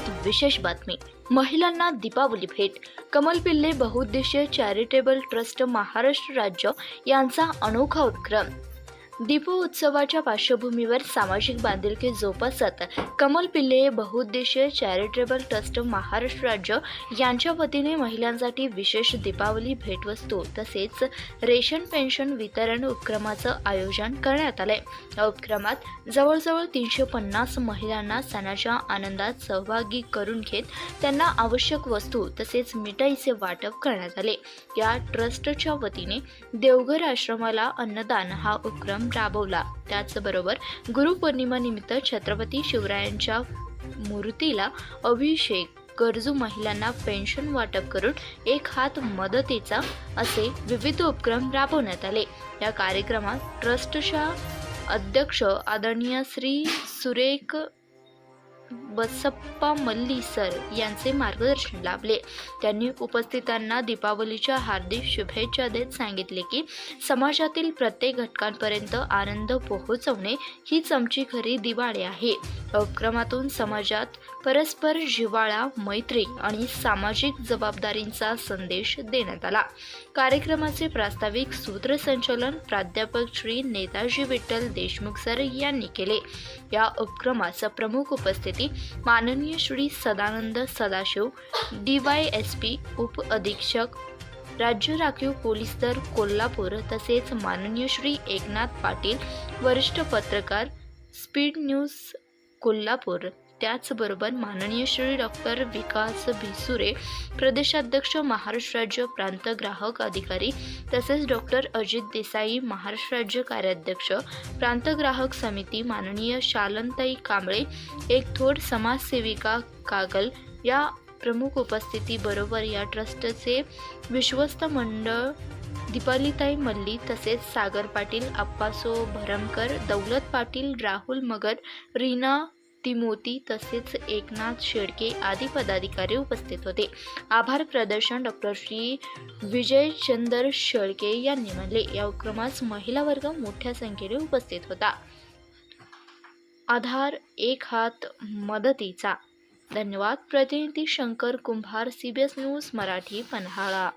विशेष बातमी. महिलांना दीपावली भेट. कमल पिल्ले बहुउद्देशीय चॅरिटेबल ट्रस्ट महाराष्ट्र राज्य यांचा अनोखा उपक्रम. दीपो उत्सवाच्या पार्श्वभूमीवर सामाजिक बांधिलकी जोपासत कमल पिल्ले बहुउद्देशीय चॅरिटेबल ट्रस्ट महाराष्ट्र राज्य यांच्या वतीने महिलांसाठी विशेष दीपावली भेटवस्तू तसेच रेशन पेन्शन वितरण उपक्रमाचं आयोजन करण्यात आलंय. या उपक्रमात जवळजवळ तीनशे पन्नास महिलांना सणाच्या आनंदात सहभागी करून घेत त्यांना आवश्यक वस्तू तसेच मिठाईचे वाटप करण्यात आले. या ट्रस्टच्या वतीने देवघर आश्रमाला अन्नदान हा उपक्रम राबवला. त्याचबरोबर गुरुपौर्णिमानिमित्त छत्रपती शिवरायांच्या मूर्तीला अभिषेक. गरजू महिलांना पेन्शन वाटप करून एक हात मदतीचा असे विविध उपक्रम राबवण्यात आले. या कार्यक्रमात ट्रस्टच्या अध्यक्ष आदरणीय श्री सुरेख बसप्पा मल्ली सर यांचे मार्गदर्शन लाभले. त्यांनी उपस्थितांना दीपावलीच्या हार्दिक शुभेच्छा देत सांगितले की समाजातील प्रत्येक घटकांपर्यंत आनंद पोहोचवणे हीच आमची खरी दिवाळी आहे. उपक्रमातून समाजात परस्पर जिव्हाळा मैत्री आणि सामाजिक जबाबदारींचा संदेश देण्यात आला. कार्यक्रमाचे प्रास्ताविक सूत्रसंचलन प्राध्यापक श्री नेताजी विठ्ठल देशमुख सर यांनी केले. या उपक्रमाचं प्रमुख उपस्थिती माननीय Shri Sadanand Sadashiv D Y S P उप अधीक्षक राज्य राखीव पोलीस दल कोल्हापूर तसेच माननीय श्री एकनाथ पाटील वरिष्ठ पत्रकार स्पीड न्यूज कोल्हापूर. त्याचबरोबर माननीय श्री डॉक्टर विकास भिसुरे प्रदेशाध्यक्ष महाराष्ट्र राज्य प्रांत ग्राहक अधिकारी तसेच डॉक्टर अजित देसाई महाराष्ट्र राज्य कार्याध्यक्ष प्रांत ग्राहक समिती माननीय शालनताई कांबळे एक थोड समाजसेविका कागल या प्रमुख उपस्थितीबरोबर या ट्रस्टचे विश्वस्त मंडळ दीपालीताई मल्ली तसेच सागर पाटील अप्पासो भरमकर दौलत पाटील राहुल मगर रीना तिमोती तसेच एकनाथ शेडके आदी पदाधिकारी उपस्थित होते. आभार प्रदर्शन डॉक्टर श्री विजयचंदर शेळके यांनी म्हणले या उपक्रमास महिला वर्ग मोठ्या संख्येने उपस्थित होता. आधार एक हात मदतीचा. धन्यवाद. प्रतिनिधी शंकर कुंभार सीबीएस न्यूज मराठी पन्हाळा.